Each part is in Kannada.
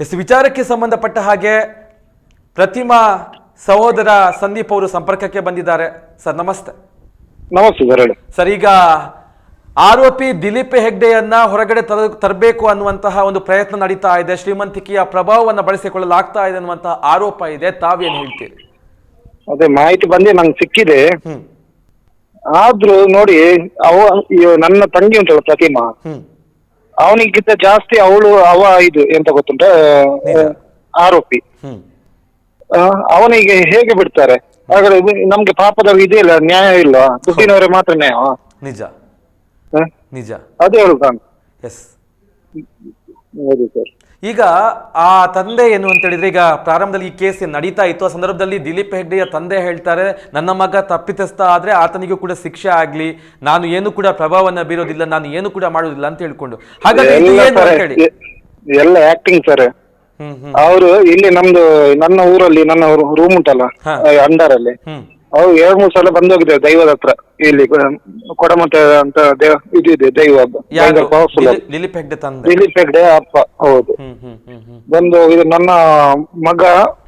ಎಸ್ ವಿಚಾರಕ್ಕೆ ಸಂಬಂಧಪಟ್ಟ ಹಾಗೆ ಪ್ರತಿಮಾ ಸಹೋದರ ಸಂದೀಪ್ ಅವರು ಸಂಪರ್ಕಕ್ಕೆ ಬಂದಿದ್ದಾರೆ. ಸರ್ ನಮಸ್ತೆ. ನಮಸ್ತೆ ಸರ್ ಹೇಳಿ. ಸರ್ ಈಗ ಆರೋಪಿ ದಿಲೀಪ್ ಹೆಗ್ಡೆಯನ್ನ ಹೊರಗಡೆ ತರ ತರಬೇಕು ಅನ್ನುವಂತಹ ಒಂದು ಪ್ರಯತ್ನ ನಡೀತಾ ಇದೆ. ಶ್ರೀಮಂತಿಕೆಯ ಪ್ರಭಾವವನ್ನು ಬಳಸಿಕೊಳ್ಳಲಾಗ್ತಾ ಇದೆ ಅನ್ನುವಂತಹ ಆರೋಪ ಇದೆ. ತಾವೇನು ಹೇಳ್ತೀರಿ? ಅದೇ ಮಾಹಿತಿ ಬಂದು ನಂಗೆ ಸಿಕ್ಕಿದೆ. ಆದ್ರೂ ನೋಡಿ ಅವ ಇವ- ನನ್ನ ತಂಗಿ ಉಂಟಲ್ಲ ಪ್ರತಿಮಾ. ಹ್ಮ್. ಅವನಿಗಿಂತ ಜಾಸ್ತಿ ಅವಳು ಅವ ಇದು ಎಂತ ಗೊತ್ತುಂಟ? ಆರೋಪಿ. ಹ್ಮ್. ಆ, ಅವನಿಗೆ ಹೇಗೆ ಬಿಡ್ತಾರೆ? ಹಾಗಾದ್ರೆ ಇದು ನಮ್ಗೆ ಪಾಪದ ಇದೆ ಇಲ್ಲ ನ್ಯಾಯ ಇಲ್ಲ. ದುಡ್ಡಿನವರೇ ಮಾತ್ರ ನ್ಯಾಯ. ನಿಜ? ನಿಜ. ಅದೇ ಹೇಳುದು ನಾನು ಎಸ್ ಹೌದು ಸರ್. ಈಗ ಆ ತಂದೆ ಏನು ಅಂತ ಹೇಳಿದ್ರೆ ಈಗ ಪ್ರಾರಂಭದಲ್ಲಿ ಈ ಕೇಸ್ ನಡೀತಾ ಇತ್ತು. ಆ ಸಂದರ್ಭದಲ್ಲಿ ದಿಲೀಪ್ ಹೆಗ್ಡೆಯ ತಂದೆ ಹೇಳ್ತಾರೆ ನನ್ನ ಮಗ ತಪ್ಪಿತಸ್ಥ ಆದರೆ ಆತನಿಗೂ ಕೂಡ ಶಿಕ್ಷೆ ಆಗ್ಲಿ. ನಾನು ಏನು ಕೂಡ ಪ್ರಭಾವವನ್ನು ಬೀರೋದಿಲ್ಲ ನಾನು ಏನು ಕೂಡ ಮಾಡೋದಿಲ್ಲ ಅಂತ ಹೇಳ್ಕೊಂಡು. ಇದು ಎಲ್ಲ ಆಕ್ಟಿಂಗ್ ಸರ್ ಅವರು ಇಲ್ಲಿ ನಮ್ದು ನನ್ನ ಊರಲ್ಲಿ ನನ್ನ ರೂಮ್ ಉಂಟಲ್ಲ ಅಂಡರ್ ಅಲ್ಲಿ ಅವ್ರು ಎರಡ್ ಮೂರ್ ಸಲ ಬಂದೋಗಿದ್ದಾರೆ ದೈವದ ಹತ್ರ. ಇಲ್ಲಿ ಕೊಡಮಂತ ಅಂತ ದೇವ ಇದು ಇದೆ ದೈವ ಯಾರು ಪವರ್ಫುಲ್ ದಿಲೀಪ್ ಹೆಗ್ಡೆ ತಂದೆ. ದಿಲೀಪ್ ಹೆಗ್ಡೆ ಅಪ್ಪ ಹೌದು. ಹ್ಮ್ ಹ್ಮ್ ಹ್ಮ್ ಹ್ಮ್. ಬಂದು ಇದು ನನ್ನ ಮಗ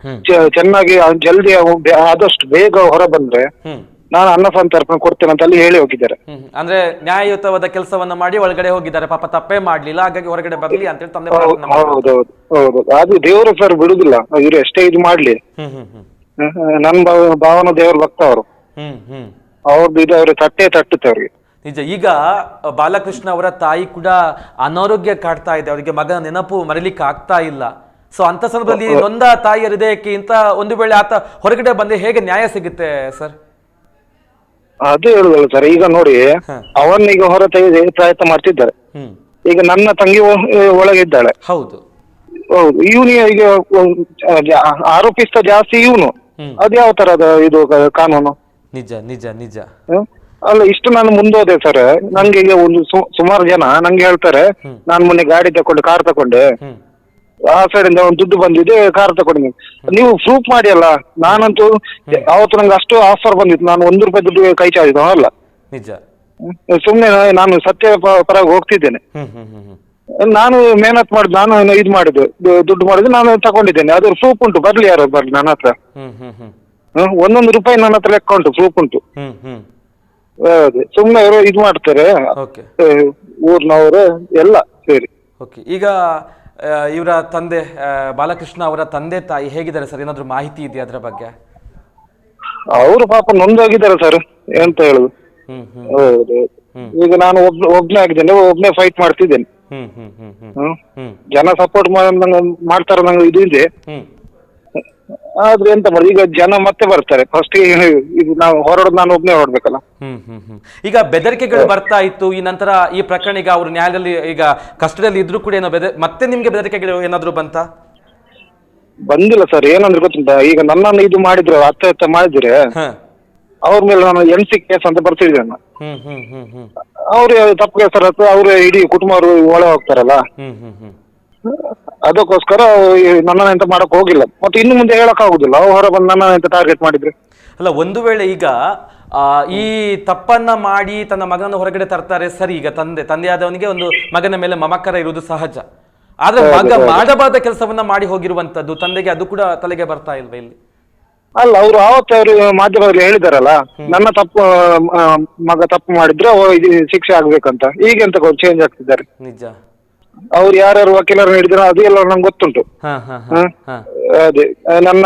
ಹ್ಮ್. ಚ- ಚೆನ್ನಾಗಿ ಅವ್ನ್ ಜಲ್ದಿ ಅವ್ನ್ ಬೆ- ಆದಷ್ಟು ಬೇಗ ಹೊರ ಬಂದ್ರೆ ಹ್ಮ್. ನಾನು ಅನ್ನ ಸಂತರ್ಪಣೆ ಕೊಡ್ತೇನೆ ಅಂತ ಅಲ್ಲಿ ಹೇಳಿ ಹೋಗಿದ್ದಾರೆ. ಹ್ಮ್. ಅಂದ್ರೆ ನ್ಯಾಯಯುತವಾದ ಕೆಲಸವನ್ನ ಮಾಡಿ ಒಳಗಡೆ ಹೋಗಿದ್ದಾರೆ. ಪಾಪ ತಪ್ಪೇ ಮಾಡ್ಲಿಲ್ಲ. ಹಾಗಾಗಿ ಹೊರಗಡೆ ಬರ್ಲಿ ಅಂತೇಳಿ ತಂದೆ ಪ್ರಾರ್ಥನೆ ಮಾಡಿದ್ರು. ಹೌದೌದು ಹೌದು. ಅದು ದೇವರು ಸರ್ ಬಿಡುದಿಲ್ಲ. ಇವ್ರು ಎಷ್ಟೇ ಇದು ಮಾಡ್ಲಿ. ಹ್ಮ್ ಹ್ಮ್ ಹ್ಮ್. ನನ್ನ ಭಾವನ ದೇವರು ಭಕ್ತ ಅವರು ಹ್ಮ್ ಹ್ಮ್. ಅವ್ರದ್ದು ಇದು ಅವ್ರ ತಟ್ಟೆ ತಟ್ಟುತ್ತೆ ಅವ್ರಿಗೆ. ನಿಜ ಈಗ ಬಾಲಕೃಷ್ಣ ಅವರ ತಾಯಿ ಕೂಡ ಅನಾರೋಗ್ಯ ಕಾಡ್ತಾ ಇದೆ. ಅವರಿಗೆ ಮಗನ ನೆನಪು ಮರಿಲಿಕ್ಕೆ ಆಗ್ತಾ ಇಲ್ಲ. ಸೊ ಅಂತ ಸಂದರ್ಭದಲ್ಲಿ ನೊಂದ ತಾಯಿಯ ಹೃದಯಕ್ಕೆ ಇಂತ ಒಂದು ವೇಳೆ ಆತ ಹೊರಗಡೆ ಬಂದ್ರೆ ಹೇಗೆ ನ್ಯಾಯ ಸಿಗುತ್ತೆ ಸರ್? ಅದೇ ಹೇಳುದಲ್ಲ ಸರ್ ಈಗ ನೋಡಿ ಅವನ್ನ ಈಗ ಹೊರ ತೆಗೆದು ಪ್ರಯತ್ನ ಮಾಡ್ತಿದ್ದಾರೆ. ಈಗ ನನ್ನ ತಂಗಿ ಒಳಗಿದ್ದಾಳೆ. ಹೌದು. ಹೌದು ಇವನು ಈಗ ಆರೋಪಿಸ್ತಾ ಜಾಸ್ತಿ ಇವನು. ಅದ್ಯಾವ ಅದು ಯಾವ ತರದ ಇದು ಕಾನೂನು? ನಿಜ ನಿಜ ನಿಜ? ಅಲ್ಲ ಇಷ್ಟು ನಾನು ಮುಂದೋದೆ ಸರ್ ನಂಗೆ ಈಗ ಒಂದು ಸು- ಸುಮಾರು ಜನ ನಂಗೆ ಹೇಳ್ತಾರೆ. ನಾನು ಮೊನ್ನೆ ಗಾಡಿ ತಕೊಂಡು ಕಾರ್ ತಕೊಂಡೆ ಹ್ಮ್. ಆ ಸೈಡ್ ಇಂದ ಒಂದು ದುಡ್ಡು ಬಂದಿದೆ ಕಾರ್ ತಕೊಂಡಿ ನೀವು ಪ್ರೂಫ್ ಮಾಡಿ ಅಲ್ಲ ನಾನಂತೂ ಅವತ್ತು ನಂಗೆ ಅಷ್ಟು ಆಫರ್ ಬಂದಿತ್ತು. ನಾನು ಒಂದು ರೂಪಾಯಿ ದುಡ್ಡು ಕೈ ಚಾಚಿದ ಅಲ್ಲ ನಿಜ. ಸುಮ್ಮನೆ ನಾನು ಸತ್ಯ ಪ- ಪರವಾಗಿ ಹೋಗ್ತಿದ್ದೇನೆ. ಹ್ಮ್ ಹ್ಮ್ ಹ್ಮ್ ಹ್ಮ್. ನಾನು ಮೇಹನತ್ ಮಾಡಿದ್ ನಾನು ಇದು ಮಾಡಿದ್ದು ದು- ದುಡ್ಡು ಮಾಡಿದ್ದು ನಾನು ತಗೊಂಡಿದ್ದೇನೆ. ಅದ್ರ ಪ್ರೂಫ್ ಉಂಟು ಬರ್ಲಿ ಯಾರು ಬರ್ಲಿ ನನ್ನ ಹತ್ರ. ಹ್ಮ್ ಹ್ಮ್ ಹ್ಮ್. ಹ್ಮ್, ಒಂದೊಂದು ರೂಪಾಯಿ ನನ್ನ ಹತ್ರ ಲೆಕ್ಕ ಉಂಟು ಪ್ರೂಫ್ ಉಂಟು. ಹ್ಮ್ ಹ್ಮ್. ಅದೇ. ಸುಮ್ಮನೆ ಅವರು ಇದು ಮಾಡ್ತಾರೆ. ಓಕೆ ಆ, ಊರ್ನವರು ಎಲ್ಲ ಸೇರಿ. ಓಕೆ ಈಗ ಇವರ ತಂದೆ ಆ, ಬಾಲಕೃಷ್ಣ ಅವರ ತಂದೆ ತಾಯಿ ಹೇಗಿದ್ದಾರೆ ಸರ್? ಏನಾದ್ರು ಮಾಹಿತಿ ಇದೆಯಾ ಅದರ ಬಗ್ಗೆ? ಅವರು ಪಾಪ ನೊಂದೋಗಿದ್ದಾರೆ ಸರ್ ಎಂತ ಹೇಳುದು? ಹ್ಮ್ ಹ್ಮ್. ಹೌದು. ಈಗ ನಾನು ಒಬ್ ಒಬ್ನೇ ಆಗಿದ್ದೇನೆ ಒಬ್ನೇ ಫೈಟ್ ಮಾಡ್ತಿದ್ದೇನೆ. ಹ್ಮ್ ಹ್ಮ್ ಹ್ಮ್ ಹ್ಮ್. ಹ್ಮ್ ಹ್ಮ್. ಜನ ಸಪೋರ್ಟ್ ಮಾಡ್ತಾರೆ ನಂಗೆ ಇದು ಇದೆ. ಹ್ಮ್. ಆದ್ರೆ ಎಂತ ಮಾಡುದು? ಈಗ ಜನ ಮತ್ತೆ ಬರ್ತಾರೆ. ಫಸ್ಟ್ ಇದು ನಾವು ಹೊರಡೋದು ನಾನು ಒಬ್ನೇ ಹೊರಡ್ಬೇಕಲ್ಲ. ಹ್ಮ್ ಹ್ಮ್ ಹ್ಮ್. ಈಗ ಬೆದರಿಕೆಗಳು ಬರ್ತಾ ಇತ್ತು ಈ ನಂತರ ಈ ಪ್ರಕರಣ ಈಗ ಅವರು ನ್ಯಾಯಾಲಯದಲ್ಲಿ ಈಗ ಕಸ್ಟಡಿಯಲ್ಲಿ ಇದ್ರು ಕೂಡ ಏನೋ ಬೆದ ಮತ್ತೆ ನಿಮ್ಗೆ ಬೆದರಿಕೆಗಳು ಏನಾದ್ರು ಬಂತಾ? ಬಂದಿಲ್ಲ ಸರ್ ಏನಂದ್ರೆ ಗೊತ್ತುಂಟಾ? ಈಗ ನನ್ನನ್ನು ಇದು ಮಾಡಿದ್ರು ಅತ್ತ ಅತ್ತ ಮಾಡಿದ್ರೆ ಅವ್ರ ಮೇಲೆ ನಾನು ಎನ್ ಸಿ ಕೇಸ್ ಅಂತ ಬರ್ತಿದ್ದೆ ನಾನು. ಹ್ಮ್ ಹ್ಮ್ ಹ್ಮ್ ಹ್ಮ್. ಅವ್ರು ತಪ್ಪು ಕೇಸರ ಅವ್ರ ಇಡೀ ಕುಟುಂಬ ಅವರು ಒಳ ಹೋಗ್ತಾರಲ್ಲ. ಹ್ಮ್ ಹ್ಮ್ ಹ್ಮ್. ಅದಕ್ಕೋಸ್ಕರ ನನ್ನ ಎಂತ ಮಾಡಕ್ ಹೋಗಿಲ್ಲ. ಮತ್ತೆ ಇನ್ನು ಮುಂದೆ ಹೇಳಕ್ ಆಗುದಿಲ್ಲ. ಅವ್ರು ಹೊರ ಬಂದು ನನ್ನ ಎಂತ ಟಾರ್ಗೆಟ್ ಮಾಡಿದ್ರೆ? ಅಲ್ಲ ಒಂದು ವೇಳೆ ಈಗ ಆ, ಈ ತಪ್ಪನ್ನ ಮಾಡಿ ತನ್ನ ಮಗನನ್ನು ಹೊರಗಡೆ ತರ್ತಾರೆ ಸರಿ. ಈಗ ತಂದೆ ತಂದೆಯಾದವನಿಗೆ ಒಂದು ಮಗನ ಮೇಲೆ ಮಮಕರ ಇರುವುದು ಸಹಜ. ಆದ್ರೆ ಮಗ ಮಾಡಬಾರದ ಕೆಲಸವನ್ನ ಮಾಡಿ ಹೋಗಿರುವಂತದ್ದು ತಂದೆಗೆ ಅದು ಕೂಡ ತಲೆಗೆ ಬರ್ತಾ ಇಲ್ವಾ ಇಲ್ಲಿ? ಅಲ್ಲ ಅವ್ರು ಆವತ್ತು ಅವರು ಮಾಧ್ಯಮದಲ್ಲಿ ಹೇಳಿದಾರಲ್ಲ ನನ್ನ ತಪ್ಪು ಆ, ಮಗ ತಪ್ಪು ಮಾಡಿದ್ರೆ ಅವ ಇದು ಶಿಕ್ಷೆ ಆಗ್ಬೇಕಂತ. ಈಗ ಎಂತ ಚೇಂಜ್ ಆಗ್ತಿದ್ದಾರೆ? ನಿಜ. ಅವ್ರು ಯಾರ್ಯಾರು ವಕೀಲರು ಹಿಡಿದ್ರು ಅದು ಎಲ್ಲ ನಂಗೆ ಗೊತ್ತುಂಟು. ಹಾ ಹಾ ಹಾ ಹಾ. ಅದೇ ಆ, ನನ್ನ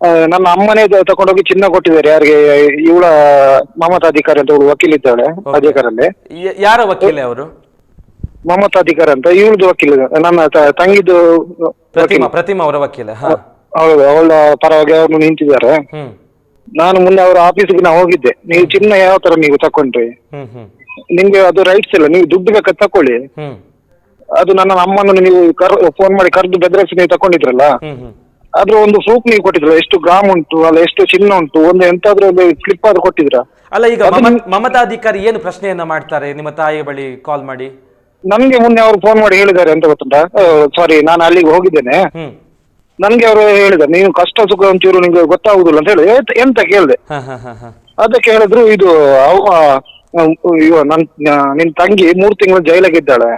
ಆ, ನನ್ನ ಅಮ್ಮನೇ ತ- ತಕೊಂಡೋಗಿ ಚಿನ್ನ ಕೊಟ್ಟಿದ್ದಾರೆ. ಯಾರಿಗೆ ಇವಳ ಮಮತಾ ಅಧಿಕಾರಿ ಅಂತ ಇವಳು ವಕೀಲ ಇದ್ದಾಳೆ ಅಧಿಕಾರಲ್ಲಿ ಯ- ಯಾರ ವಕೀಲೆ ಅವರು? ಮಮತಾ ಅಧಿಕಾರಿ ಅಂತ ಇವಳದು ವಕೀಲ ನನ್ನ ತಂಗಿದ್ದು ತಂಗಿದು ಪ್ರತಿಮಾ ಪ್ರತಿಮಾ ಅವರ ವಕೀಲೆ ಹಾ. ಹೌದು ಅವಳ ಪರವಾಗಿ ಅವ್ರು ನಿಂತಿದ್ದಾರೆ. ಹ್ಮ್. ನಾನು ಮುಂದೆ ಅವರ ಆಫೀಸಿಗೆ ನಾ ಹೋಗಿದ್ದೆ. ನೀವು ಚಿನ್ನ ಯಾವ ತರ ನೀವು ತಕೊಂಡ್ರಿ? ಹ್ಮ್ ಹ್ಮ್. ನಿಮ್ಗೆ ಅದು ರೈಟ್ಸ್ ಇಲ್ಲ ನೀವು ದುಡ್ಡು ಬೇಕಾದ್ರೆ ತಕೊಳ್ಳಿ. ಹ್ಮ್. ಅದು ನನ್ನ ಅಮ್ಮನ್ನು ನೀವು ಫೋನ್ ಮಾಡಿ ಕರೆದು ಬೆದರಿಸಿ ನೀವು ತಕೊಂಡಿದ್ರಲ್ಲ? ಅದ್ರ ಒಂದು ಪ್ರೂಫ್ ನೀವು ಕೊಟ್ಟಿದ್ರ ಎಷ್ಟು ಗ್ರಾಮ್ ಉಂಟು ಅಲ್ಲ ಎಷ್ಟು ಚಿನ್ನ ಉಂಟು ಒಂದು ಎಂತಾದ್ರೂ ಒಂದು ಕ್ಲಿಪ್ ಆದ್ರೂ ಕೊಟ್ಟಿದ್ರ? ಅಲ್ಲ ಈಗ ಮಮತಾ ಮಮತಾಧಿಕಾರಿ ಏನು ಪ್ರಶ್ನೆಯನ್ನ ಮಾಡ್ತಾರೆ ನಿಮ್ಮ ತಾಯಿಯ ಬಳಿ ಕಾಲ್ ಮಾಡಿ? ನನ್ಗೆ ಮೊನ್ನೆ ಅವರು ಫೋನ್ ಮಾಡಿ ಹೇಳಿದ್ದಾರೆ ಅಂತ ಗೊತ್ತುಂಟಾ? ಸಾರಿ ನಾನು ಅಲ್ಲಿಗೆ ಹೋಗಿದ್ದೇನೆ. ನನ್ಗೆ ಅವರು ಹೇಳಿದ್ದಾರೆ ನೀವು ಕಷ್ಟ ಸುಖ ಒಂಚೂರು ನಿಮ್ಗೆ ಗೊತ್ತಾಗುದಿಲ್ಲ ಅಂತ ಹೇಳಿ ಎಂತ- ಕೇಳಿದೆ. ಅದಕ್ಕೆ ಹೇಳಿದ್ರು ಇದು ಅವ ಇವ ನನ್ ನಿನ್ ತಂಗಿ ಮೂರ್ ತಿಂಗಳು ಜೈಲಾಗಿದ್ದಾಳೆ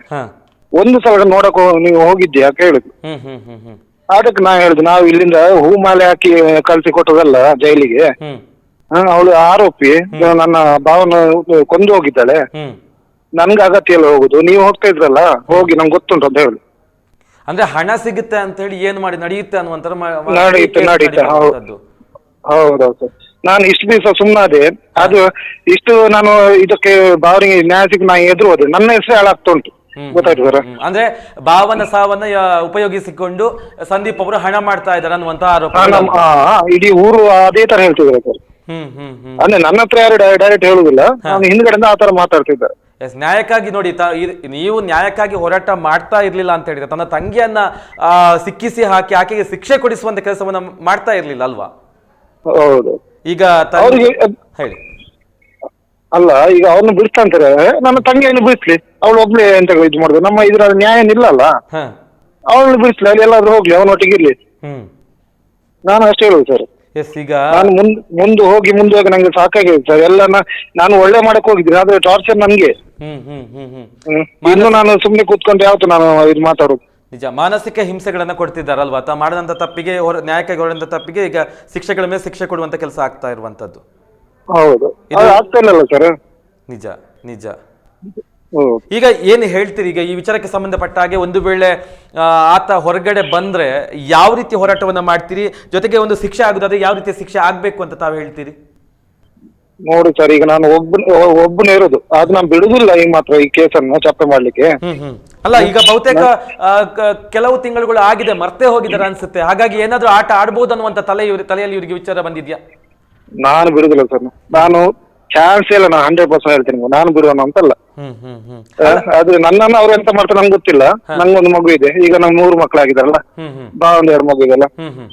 ಒಂದು ಸಲ ನೋಡಕ್ ಹೋ- ನೀವು ಹೋಗಿದ್ಯಾ ಕೇಳುದು ಹ್ಮ್ ಹ್ಮ್ ಹ್ಮ್ ಹ್ಮ್. ಅದಕ್ಕೆ ನಾ ಹೇಳುದು ನಾವು ಇಲ್ಲಿಂದ ಹೂ ಮಾಲೆ ಹಾಕಿ ಕಳಿಸಿ ಕೊಟ್ಟದಲ್ಲ ಜೈಲಿಗೆ. ಹ್ಮ್. ಅವಳು ಆರೋಪಿ ನನ್ನ ಭಾವನ ಕೊಂದು ಹೋಗಿದ್ದಾಳೆ. ಹ್ಮ್. ನನ್ಗೆ ಅಗತ್ಯ ಇಲ್ಲ ಹೋಗುದು. ನೀವು ಹೋಗ್ತಾ ಇದ್ರಲ್ಲ ಹೋಗಿ ನಂಗೆ ಗೊತ್ತುಂಟು ಅಂತ ಹೇಳಿ. ಅಂದ್ರೆ ಹಣ ಸಿಗುತ್ತೆ ಅಂತ ಹೇಳಿ ಏನ್ ಮಾಡಿ ನಡೆಯುತ್ತೆ ಮ- ಮ- ನಡೆಯುತ್ತೆ, case ನಡೆಯುತ್ತೆ, ಹೌದು. ಹೌದೌದು ನಾನು ಇಷ್ಟು ದಿವಸ ಸುಮ್ಮನಾದೆ ಅದು ಇಷ್ಟು ನಾನು ಇದಕ್ಕೆ ಬಾವರಿಗೆ ನ್ಯಾಯ ಸಿಗ್ ನಾ ಎದುರು ಹೋದೆ. ನನ್ನ ಹೆಸರು ಹಾಳಾಗ್ತಾ ಉಂಟು. ಗೊತ್ತಾಯ್ತು ಸರ್. ಅಂದ್ರೆ ಭಾವನ ಸಾವನ್ನ ಉಪಯೋಗಿಸಿಕೊಂಡು ಸಂದೀಪ್ ಅವರು ಹಣ ಮಾಡ್ತಾ ಇದ್ದಾರೆ ಅನ್ನುವಂತ ಆರೋಪ. ಇಡೀ ಊರು ಅದೇ ತರ ಹೇಳ್ತಿದ್ದಾರೆ ಸರ್. ಅಂದ್ರೆ ನನ್ನ ಹತ್ರ ಯಾರು ಡೈರೆಕ್ಟ್ ಹೇಳುದಿಲ್ಲ. ನಾನು ಹಿಂದ್ಗಡೆಯಿಂದ ಆ ತರ ಮಾತಾಡ್ತಿದ್ದಾರೆ. ಎಸ್ ನ್ಯಾಯಕ್ಕಾಗಿ ನೋಡಿ ನೀವು ನ್ಯಾಯಕ್ಕಾಗಿ ಹೋರಾಟ ಮಾಡ್ತಾ ಇರ್ಲಿಲ್ಲ ಅಂತ ಹೇಳಿದ್ರೆ ತನ್ನ ತಂಗಿಯನ್ನ ಸಿಕ್ಕಿಸಿ ಹಾಕಿ ಆಕೆಗೆ ಶಿಕ್ಷೆ ಕೊಡಿಸುವಂತ ಕೆಲಸವನ್ನ ಮಾಡ್ತಾ ಇರ್ಲಿಲ್ಲ ಅಲ್ವಾ? ಹೌದು. ಈಗ ಹೇಳಿ. ಅಲ್ಲ ಈಗ ಅವ್ರನ್ನ ಬಿಡಿಸ್ತಾಂತಾರೆ ನನ್ನ ತಂಗಿಯನ್ನು ಬಿಡಿಸ್ಲಿ ಅವಳು ಒಬ್ಳೆ ಎಂತ ಇದು ಮಾಡುದು. ನಮ್ಮ ಇದ್ರ ನ್ಯಾಯ ನಿಲ್ಲಲ್ಲ. ಅಲ್ಲ ಅವಳನ್ನು ಬಿಡಿಸ್ಲಿ ಅಲ್ಲಿ ಎಲ್ಲಾದ್ರೂ ಹೋಗ್ಲಿ ಅವನೊಟ್ಟಿಗೆ ಇರ್ಲಿ. ಹ್ಮ್. ನಾನು ಅಷ್ಟೇ ಹೇಳುದು ಸರ್. ಎಸ್ ಈಗ ನಾನು ಮುಂದ್ ಮುಂದೆ ಹೋಗಿ ಮುಂದೆ ಹೋಗಿ ನಂಗೆ ಸಾಕಾಗಿದೆ ಸರ್. ಎಲ್ಲ ನಾನು ಒಳ್ಳೆ ಮಾಡಕ್ ಹೋಗಿದ್ದೀನಿ ಆದ್ರೆ ಟಾರ್ಚರ್ ನನ್ಗೆ ಹ್ಮ್ ಹ್ಮ್ ಹ್ಮ್ ಹ್ಮ್. ಹ್ಮ್. ಇನ್ನು ನಾನು ಸುಮ್ನೆ ಕೂತ್ಕೊಂಡು ಯಾವತ್ತು ನಾನು ಇದು ಮಾತಾಡೋದು. ನಿಜ. ಮಾನಸಿಕ ಹಿಂಸೆಗಳನ್ನ ಕೊಡ್ತಿದ್ದಾರಲ್ವಾ? ತ ಮಾಡಿದಂತ ತಪ್ಪಿಗೆ ನ್ಯಾಯಕ್ಕೆ ನ್ಯಾಯಕ್ಕಾಗಿ ತಪ್ಪಿಗೆ ಈಗ ಶಿಕ್ಷೆಗಳ ಮೇಲೆ ಶಿಕ್ಷೆ ಕೊಡುವಂತ ಕೆಲಸ ಆಗ್ತಾ ಇರುವಂತದ್ದು. ಹೌದು. ಅದು ಆಗ್ತಾ ಇಲ್ಲಲ್ಲ ಸರ್? ನಿಜ ನಿಜ. ಹ್ಮ್. ಈಗ ಏನು ಹೇಳ್ತೀರಿ? ಈಗ ಈ ವಿಚಾರಕ್ಕೆ ಸಂಬಂಧಪಟ್ಟ ಹಾಗೆ ಒಂದು ವೇಳೆ ಆ, ಆತ ಹೊರಗಡೆ ಬಂದ್ರೆ ಯಾವ ರೀತಿ ಹೋರಾಟವನ್ನ ಮಾಡ್ತೀರಿ? ಜೊತೆಗೆ ಒಂದು ಶಿಕ್ಷೆ ಆಗುದಾದ್ರೆ ಯಾವ ರೀತಿ ಶಿಕ್ಷೆ ಆಗ್ಬೇಕು ಅಂತ ತಾವು ಹೇಳ್ತೀರಿ? ನೋಡಿ ಸರ್ ಈಗ ನಾನು ಒಬ್ಬ ಒಬ್ಬನೇ ಇರೋದು. ಅದು ನಾನು ಬಿಡುದಿಲ್ಲ ಈಗ ಮಾತ್ರ ಈ ಕೇಸನ್ನು ಚಪ್ಪೆ ಮಾಡ್ಲಿಕ್ಕೆ. ಹ್ಮ್ ಹ್ಮ್. ಅಲ್ಲ ಈಗ ಬಹುತೇಕ ಆ, ಕ- ಕೆಲವು ತಿಂಗಳುಗಳು ಆಗಿದೆ ಮರ್ತೇ ಹೋಗಿದ್ದಾರೆ ಅನ್ಸುತ್ತೆ. ಹಾಗಾಗಿ ಏನಾದ್ರೂ ಆಟ ಆಡ್ಬೋದು ಅನ್ನುವಂತ ತಲೆ ಇವ್ರ ತಲೆಯಲ್ಲಿ ಇವರಿಗೆ ವಿಚಾರ ಬಂದಿದ್ಯಾ? ನಾನು ಬಿಡುದಿಲ್ಲ ಸರ್. ನಾನು ಚಾನ್ಸ್ ಇಲ್ಲ ನಾನು ಹಂಡ್ರೆಡ್ ಪರ್ಸೆಂಟ್ ಹೇಳ್ತೀನಿ. ನಾನು ಬಿಡೋಣ ಅಂತಲ್ಲ. ಹ್ಮ್ ಹ್ಮ್ ಹ್ಮ್. ಅದು ನನ್ನನ್ನು ಅವ್ರು ಎಂತ ಮಾಡ್ತಾರೆ ನಂಗೆ ಗೊತ್ತಿಲ್ಲ. ನಂಗೊಂದು ಮಗು ಇದೆ. ಈಗ ನಂಗೆ ಮೂರು ಮಕ್ಕಳಾಗಿದಾರಲ್ಲ ಹ್ಮ್ ಹ್ಮ್. ಬಾ ಒಂದ್ ಎರಡು ಮಗು ಇದೆಲ್ಲ ಹ್ಮ್ ಹ್ಮ್.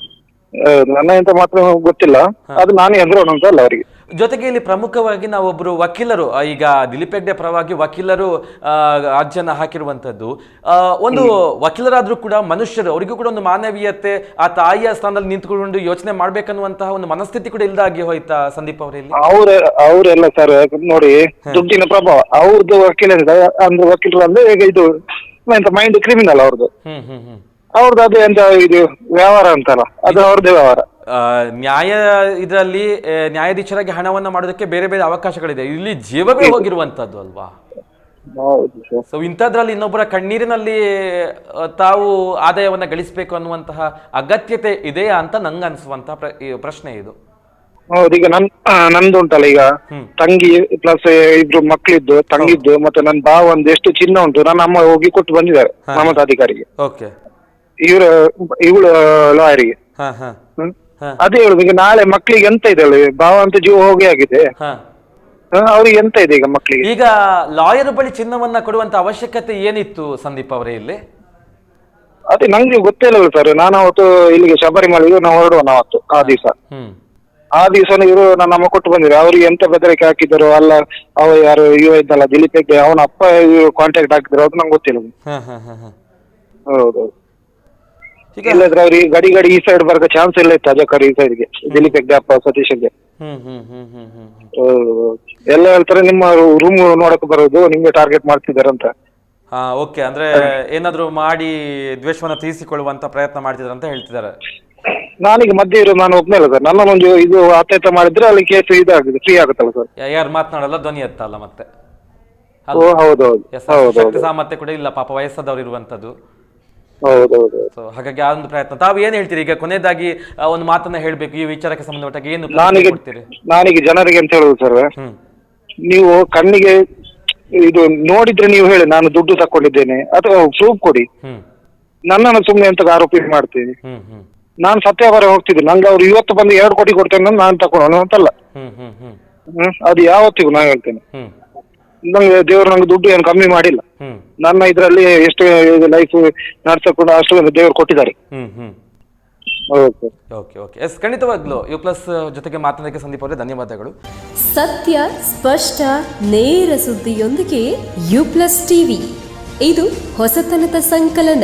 ನನ್ನ ಎಂತ ಮಾತ್ರ ಗೊತ್ತಿಲ್ಲ. ಅದು ನಾನು ಎದುರೋಣ ಅಂತ ಅಲ್ಲ ಅವರಿಗೆ. ಜೊತೆಗೆ ಇಲ್ಲಿ ಪ್ರಮುಖವಾಗಿ ನಾವೊಬ್ಬರು ವಕೀಲರು ಈಗ ದಿಲೀಪ್ ಹೆಗ್ಡೆ ಪರವಾಗಿ ವಕೀಲರು ಅರ್ಜಿಯನ್ನು ಹಾಕಿರುವಂಥದ್ದು. ಒಂದು ವಕೀಲರಾದರೂ ಕೂಡ ಮನುಷ್ಯರು ಅವರಿಗೂ ಕೂಡ ಒಂದು ಮಾನವೀಯತೆ ಆ ತಾಯಿಯ ಸ್ಥಾನದಲ್ಲಿ ನಿಂತ್ಕೊಂಡು ಯೋಚನೆ ಮಾಡ್ಬೇಕನ್ನುವಂತಹ ಒಂದು ಮನಸ್ಥಿತಿ ಕೂಡ ಇಲ್ದಾಗಿ ಹೋಯ್ತಾ ಸಂದೀಪ್ ಅವರಲ್ಲಿ ಅವ್ರ ಅವರೆಲ್ಲ ಸರ್ ನೋಡಿ ದುಡ್ಡಿನ ಪ್ರಭಾವ. ಅವ್ರದ್ದು ವಕೀಲ ಅಂದ್ರೆ ವಕೀಲರು ಅಂದ್ರೆ ಈಗ ಇದು ಎಂತ ಮೈಂಡ್ ಕ್ರಿಮಿನಲ್ ಅವ್ರದ್ದು ಅವ್ರದ್ದು ಅದು ಎಂತ ಇದು ವ್ಯವಹಾರ ಅಂತಲ್ಲ ಅದು ಅವ್ರದ್ದೇ ವ್ಯವಹಾರ. ನ್ಯಾಯ ಇದರಲ್ಲಿ ನ್ಯಾಯಾಧೀಶರಾಗಿ ಹಣವನ್ನ ಮಾಡೋದಕ್ಕೆ ಬೇರೆ ಬೇರೆ ಅವಕಾಶಗಳಿದೆ. ಇಲ್ಲಿ ಜೀವವೇ ಹೋಗಿರುವಂತದ್ದು ಅಲ್ವಾ? ಸೊ ಇಂಥದ್ರಲ್ಲಿ ಇನ್ನೊಬ್ಬರ ಕಣ್ಣೀರಿನಲ್ಲಿ ತಾವು ಆದಾಯವನ್ನ ಗಳಿಸಬೇಕು ಅನ್ನುವಂತಹ ಅಗತ್ಯತೆ ಇದೆಯಾ ಅಂತ ನಂಗೆ ಅನಿಸುವಂತಹ ಪ್ರ- ಪ್ರಶ್ನೆ ಇದು. ಹೌದು ಈಗ ನನ್ ನಂದು ಉಂಟಲ್ಲ ಈಗ. ತಂಗಿ ಪ್ಲಸ್ ಇಬ್ರು ಮಕ್ಳಿದ್ದು ತಂಗಿದ್ದು ಮತ್ತೆ ನನ್ನ ಭಾವ ಒಂದು ಎಷ್ಟು ಚಿನ್ನ ಉಂಟು ನನ್ನ ಅಮ್ಮ ಹೋಗಿ ಕೊಟ್ಟು ಬಂದಿದ್ದಾರೆ ಮಮತಾ ಅಧಿಕಾರಿಗೆ ಓಕೆ. ಇವ್ರ ಇವಳು ಲಾಯರಿಗೆ ಅದೇ ಹೇಳುದು ಈಗ ನಾಳೆ ಮಕ್ಕಳಿಗೆ ಎಂತ ಇದೆ ಹೇಳಿ ಭಾವ ಅಂತ ಜೀವ ಹೋಗಿ ಆಗಿದೆ. ಹಾ. ಹಾ, ಅವ್ರಿಗೆ ಎಂತ ಇದೆ ಈಗ ಮಕ್ಕಳಿಗೆ ಈಗ ಲಾಯರ್ ಬಳಿ ಚಿನ್ನವನ್ನ ಕೊಡುವಂತ ಅವಶ್ಯಕತೆ ಏನಿತ್ತು ಸಂದೀಪ್ ಅವರೇ ಇಲ್ಲಿ? ಅದೇ ನಂಗೆ ಗೊತ್ತೇ ಇಲ್ಲ ಸರ್ ನಾನು ಅವತ್ತು ಇಲ್ಲಿಗೆ ಶಬರಿಮಲೆಗೆ ನಾವು ಹೊರಡುವ ಅವತ್ತು ಆ ದಿವಸ. ಹ್ಮ್. ಆ ದಿವಸ ಇವರು ನನ್ನ ಅಮ್ಮ ಕೊಟ್ಟು ಬಂದಿದ್ರು ಅವ್ರಿಗೆ ಎಂತ ಬೆದರಿಕೆ ಹಾಕಿದ್ರು ಅಲ್ಲ ಅವ ಯಾರು ಇವ ಇದ್ದಲ್ಲ ದಿಲೀಪ್ ಹೆಗ್ಡೆ ಅವನ ಅಪ್ಪ ಇವರು ಕಾಂಟ್ಯಾಕ್ಟ್ ಹಾಕಿದ್ರು ಅದು ನಂಗೆ ಗೊತ್ತಿಲ್ಲ. ಹೌದೌದು ಹಾ ಹಾ ಹಾ. ಹೌದು. ಇಲ್ಲದ್ರೆ ಅವ್ರಿಗೆ ಗಡಿ ಗಡಿ ಈ ಸೈಡ್ ಬರಕ ಚಾನ್ಸ್ ಇಲ್ಲ ಇತ್ತು ಅಜಕರ್ ಈ ಸೈಡ್ಗೆ ದಿಲೀಪ್ ಹೆಗ್ಡೆಪ್ಪ ಸತೀಶ್ಗೆ ಹ್ಮ್ ಹ್ಮ್ ಹ್ಮ್ ಹ್ಮ್ ಹ್ಮ್ ಹ್ಮ್. ಹೌದು. ಎಲ್ಲ ಹೇಳ್ತಾರೆ ನಿಮ್ಮ ರೂಮ್ ನೋಡಕ್ ಬರೋದು ನಿಮ್ಗೆ ಟಾರ್ಗೆಟ್ ಮಾಡ್ತಿದ್ದಾರೆ ಅಂತ ಹಾ ಓಕೆ ಅಂದ್ರೆ ಏನಾದ್ರು ಮಾಡಿ ದ್ವೇಷವನ್ನ ತೀರಿಸಿಕೊಳ್ಳುವಂತ ಪ್ರಯತ್ನ ಮಾಡ್ತಿದ್ದಾರೆ ಅಂತ ಹೇಳ್ತಿದ್ದಾರೆ ನಾನೀಗ ಮಧ್ಯೆ ಇರೋ ನಾನು ಒಪ್ನೇ ಸರ್. ಸರ್ ನನ್ನೊಂದು ಇದು ಆತೈತ ಮಾಡಿದ್ರೆ ಅಲ್ಲಿ ಕೇಸ್ ಇದಾಗಿದೆ ಫ್ರೀ ಆಗುತ್ತಲ್ಲ ಸರ್. ಯಾ- ಯಾರು ಮಾತನಾಡಲ್ಲ ಧ್ವನಿ ಎತ್ತಲ್ಲ ಮತ್ತೆ. ಓ ಹೌದೌದು ಎಸ್ ಶಕ್ತಿ ಹೌದೌದು ಸಾಮರ್ಥ್ಯ ಕೂಡ ಇಲ್ಲ ಪಾಪ ವಯಸ್ಸಾದವ್ರು ಇರುವಂತದ್ದು. ಹೌದೌದು. ಸೊ ಹಾಗಾಗಿ ಆ ಒಂದು ಪ್ರಯತ್ನ. ತಾವು ಏನ್ ಹೇಳ್ತೀರಿ? ಈಗ ಕೊನೆಯದಾಗಿ ಆ, ಒಂದು ಮಾತನ್ನ ಹೇಳ್ಬೇಕು. ಈ ವಿಚಾರಕ್ಕೆ ಸಂಬಂಧಪಟ್ಟಾಗಿ ಏನು ನಾನೀಗ ಕೊಡ್ತೀರಿ? ನಾನೀಗ ಜನರಿಗೆ ಅಂತ ಹೇಳುದು ಸರ್ ಹ್ಮ್. ನೀವು ಕಣ್ಣಿಗೆ ಇದು ನೋಡಿದ್ರೆ ನೀವು ಹೇಳಿ ನಾನು ದುಡ್ಡು ತಕೊಂಡಿದ್ದೇನೆ ಅಥವಾ ಪ್ರೂಫ್ ಕೊಡಿ. ಹ್ಮ್. ನನ್ನನ್ನು ಸುಮ್ಮನೆ ಅಂತ ಆರೋಪಿ ಮಾಡ್ತೀನಿ. ಹ್ಮ್ ಹ್ಮ್. ನಾನು ಸತ್ಯವಾರ ಹೋಗ್ತಿದ್ದೆ ನಂಗೆ ಅವ್ರು ಇವತ್ತು ಬಂದು ಎರಡು ಕೋಟಿ ಕೊಡ್ತೇನೆ ನಾನು ತಕೊಳ್ಳೋಣ ಅಂತಲ್ಲ. ಹ್ಮ್ ಹ್ಮ್ ಹ್ಮ್. ಹ್ಮ್ ಅದು ಯಾವತ್ತಿಗೂ ನಾನು ಹೇಳ್ತೇನೆ. ಹ್ಮ್. ನಂಗೆ ದೇವ್ರು ನಂಗೆ ದುಡ್ಡು ಏನು ಕಮ್ಮಿ ಮಾಡಿಲ್ಲ. ಹ್ಮ್. ನನ್ನ ಇದರಲ್ಲಿ ಎಷ್ಟು ಲೈಫ್ ನಡ್ಸಕೊಂಡು ಕೂಡ ಅಷ್ಟು ದೇವ್ರು ಕೊಟ್ಟಿದ್ದಾರೆ. Hmm hmm. Okay okay okay yes ಖಂಡಿತವಾಗ್ಲು ಯು ಪ್ಲಸ್ ಜೊತೆಗೆ ಮಾತನಾಡಕ್ಕೆ ಸಂದೀಪ್ ಅವರೇ ಧನ್ಯವಾದಗಳು. ಸತ್ಯ ಸ್ಪಷ್ಟ ನೇರ ಸುದ್ದಿಯೊಂದಿಗೆ ಯು ಪ್ಲಸ್ ಟಿವಿ. ಇದು ಹೊಸತನದ ಸಂಕಲನ.